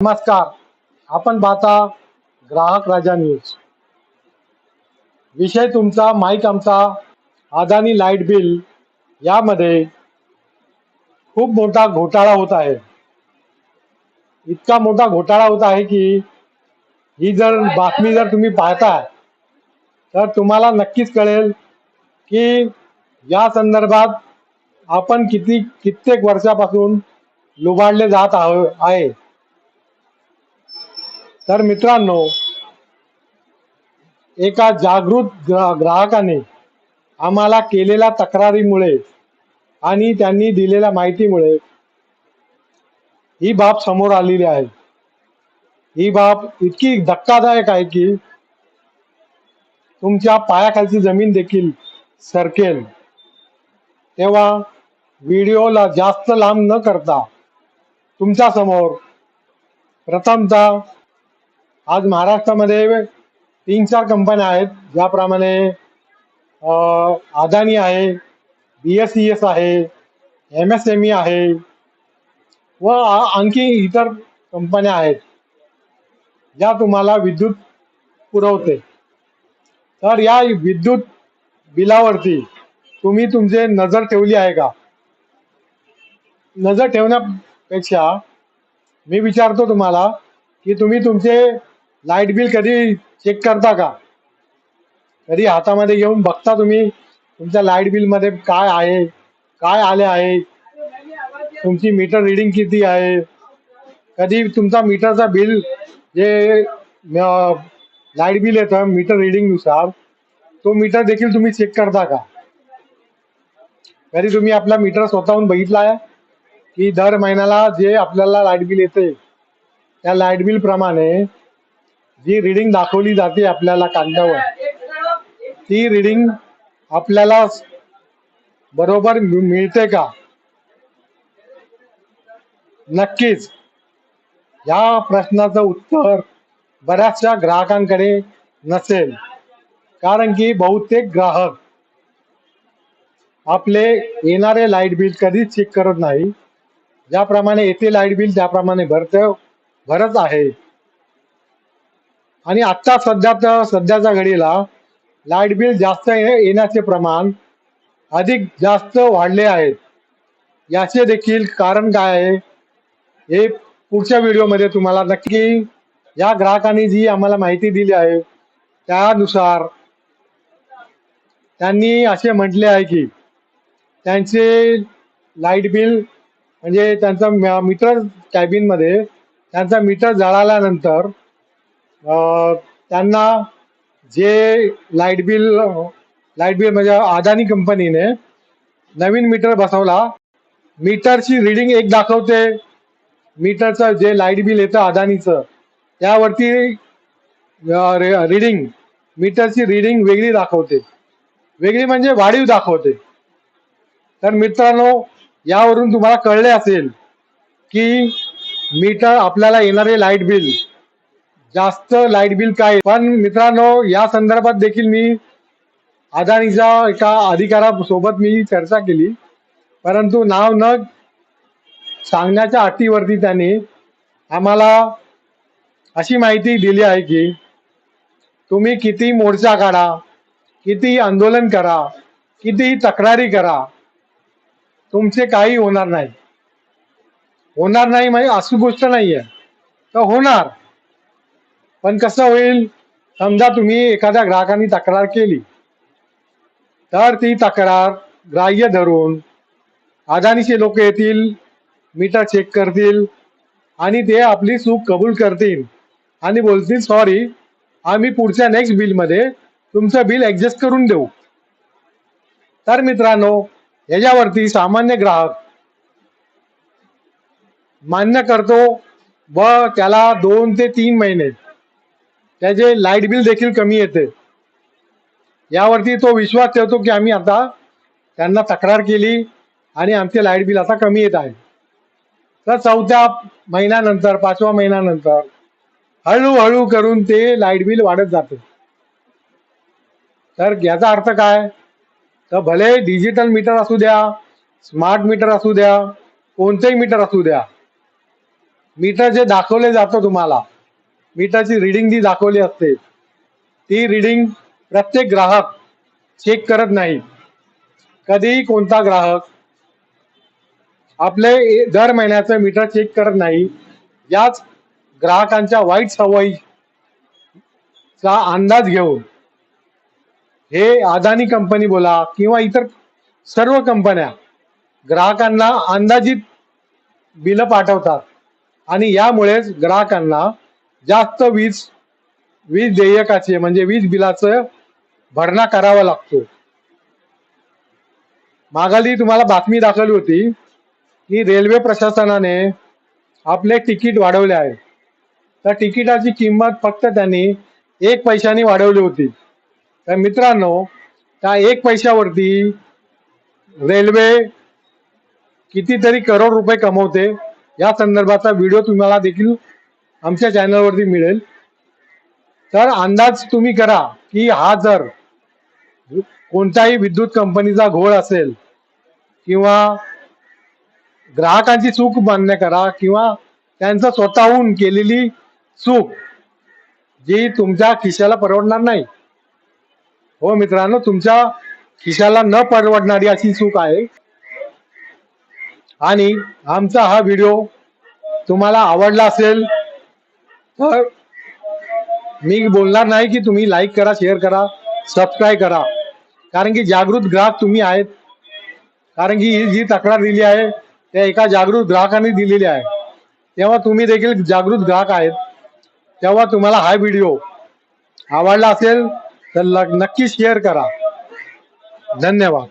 नमस्कार. आपण पाहता ग्राहक राजा न्यूज. विषय तुमचा माहीत आमचा अदानी लाइट बिल यामध्ये खूप मोठा घोटाळा होत आहे. इतका मोठा घोटाळा होत आहे की ही जर बातमी जर तुम्ही पाहताय तर तुम्हाला नक्कीच कळेल की या संदर्भात आपण किती कित्येक वर्षापासून लुबाडले जात आहो आहे. तर मित्रांनो एका जागृत ग्रा ग्राहकाने आम्हाला केलेल्या तक्रारीमुळे आणि त्यांनी दिलेल्या माहितीमुळे ही बाब समोर आलेली आहे. ही बाब इतकी धक्कादायक आहे की तुमच्या पायाखालची जमीन देखील सरकेल. तेव्हा व्हिडिओला जास्त लांब न करता तुमच्यासमोर प्रथमतः आज महाराष्ट्रामध्ये तीन चार कंपन्या आहेत ज्याप्रमाणे अदानी आहे बी एस सी एस आहे एम एस एम ई आहे व आणखी इतर कंपन्या आहेत ज्या तुम्हाला विद्युत पुरवते. तर या विद्युत बिलावरती तुम्ही तुमचे नजर ठेवली आहे का? नजर ठेवण्यापेक्षा मी विचारतो तुम्हाला की तुम्ही तुमचे लाइट बिल कधी चेक करता का? कधी हातामध्ये घेऊन बघता तुम्ही? तुमच्या लाइट बिलमध्ये काय आहे? काय आले आहे? तुमची मीटर रिडिंग किती आहे? कधी तुमचा मीटरचा बिल जे लाइट बिल येतं मीटर रिडिंगनुसार तो मीटर देखील तुम्ही चेक करता का? कधी तुम्ही आपला मीटर स्वतःहून बघितला आहे? की दर महिन्याला जे आपल्याला लाइट बिल येते त्या लाइट बिल प्रमाणे जी रिडिंग दाखवली जाते आपल्याला कांद्यावर ती रिडिंग आपल्याला बरोबर मिळते का? नक्कीच. या प्रश्नाचं उत्तर बऱ्याचशा ग्राहकांकडे नसेल. कारण की बहुतेक ग्राहक आपले येणारे लाइट बिल कधीच चेक करत नाही. ज्याप्रमाणे येते लाइट बिल त्याप्रमाणे भरत भरत आहे. आणि आत्ता सध्या सध्याच्या घडीला लाइट बिल जास्त येण्याचे प्रमाण अधिक जास्त वाढले आहेत. याचे देखील कारण काय आहे हे पुढच्या व्हिडिओमध्ये तुम्हाला नक्की या ग्राहकांनी जी आम्हाला माहिती दिली आहे त्यानुसार त्यांनी असे म्हटले आहे की त्यांचे लाइट बिल म्हणजे त्यांचा म- मीटर कॅबिनमध्ये त्यांचा मीटर जळाल्यानंतर त्यांना जे लाइट बिल लाइट बिल म्हणजे अदानी कंपनीने नवीन मीटर बसवला. मीटरची रिडिंग एक दाखवते. मीटरचं जे लाइट बिल येतं अदानीचं त्यावरती रिडिंग मीटरची रिडिंग वेगळी दाखवते. वेगळी म्हणजे वाढीव दाखवते. तर मित्रांनो यावरून तुम्हाला कळले असेल की मीटर आपल्याला येणारे लाइट बिल जास्त लाइट बिल काय? पण मित्रांनो या संदर्भात देखील मी अदानीच्या एका अधिकारासोबत मी चर्चा केली. परंतु नाव न सांगण्याच्या अटीवरती त्यांनी आम्हाला अशी माहिती दिली आहे की तुम्ही किती मोर्चा काढा किती आंदोलन करा किती तक्रारी करा तुमचे काही होणार नाही. होणार नाही म्हणजे अशी गोष्ट नाही आहे तर होणार. पण कसं होईल? समजा तुम्ही एखाद्या ग्राहकाने तक्रार केली. तर ती तक्रार ग्राह्य धरून अदानीचे लोक येतील मीटर चेक करतील आणि ते आपली चूक कबूल करतील आणि बोलतील सॉरी आम्ही पुढच्या नेक्स्ट बिलमध्ये तुमचं बिल ॲडजस्ट करून देऊ. तर मित्रांनो याच्यावरती सामान्य ग्राहक मान्य करतो व त्याला दोन ते तीन महिने त्याचे लाइट बिल देखील कमी येते. यावरती तो विश्वास ठेवतो की आम्ही आता त्यांना तक्रार केली आणि आमचे लाइट बिल आता कमी येत आहे. तर चौथ्या महिन्यानंतर पाचव्या महिन्यानंतर हळूहळू करून ते लाइट बिल वाढत जाते. तर याचा अर्थ काय? तर भले डिजिटल मीटर असू द्या स्मार्ट मीटर असू द्या कोणतेही मीटर असू द्या मीटर जे दाखवले जातं तुम्हाला मीटरची रिडिंग जी दाखवली असते ती रिडिंग प्रत्येक ग्राहक चेक करत नाही. कधीही कोणता ग्राहक आपले दर महिन्याचं मीटर चेक करत नाही याच ग्राहकांच्या वाईट सवयीचा अंदाज घेऊन हे अदानी कंपनी बोला किंवा इतर सर्व कंपन्या ग्राहकांना अंदाजित बिलं पाठवतात. आणि यामुळेच ग्राहकांना जास्त वीज वीज देयकाचे म्हणजे वीज बिलाचं भरणा करावा लागतो. मागाली तुम्हाला बातमी दाखवली होती की रेल्वे प्रशासनाने आपले तिकीट वाढवले आहे. तर तिकिटाची किंमत फक्त त्यांनी एक पैशाने वाढवली होती. तर मित्रांनो त्या एक पैशावरती रेल्वे कितीतरी करोड रुपये कमवते. या संदर्भाचा व्हिडिओ तुम्हाला देखील आमच्या चॅनलवरती मिळेल. तर अंदाज तुम्ही करा की हा जर कोणताही विद्युत कंपनीचा घोळ असेल किंवा ग्राहकांची चूक मान्य करा किंवा त्यांचं स्वतःहून केलेली चूक जी तुमच्या खिशाला परवडणार नाही. हो मित्रांनो तुमच्या खिशाला न परवडणारी अशी चूक आहे. आणि आमचा हा व्हिडिओ तुम्हाला आवडला असेल तर मी बोलणार नाही की तुम्ही लाईक करा शेअर करा सबस्क्राईब करा. कारण की जागृत ग्राहक तुम्ही आहेत. कारण की ही जी तक्रार दिली आहे त्या एका जागृत ग्राहकाने दिलेली आहे. तेव्हा तुम्ही देखील जागृत ग्राहक आहेत. तेव्हा तुम्हाला हा व्हिडिओ आवडला असेल तर ल- नक्की शेअर करा. धन्यवाद.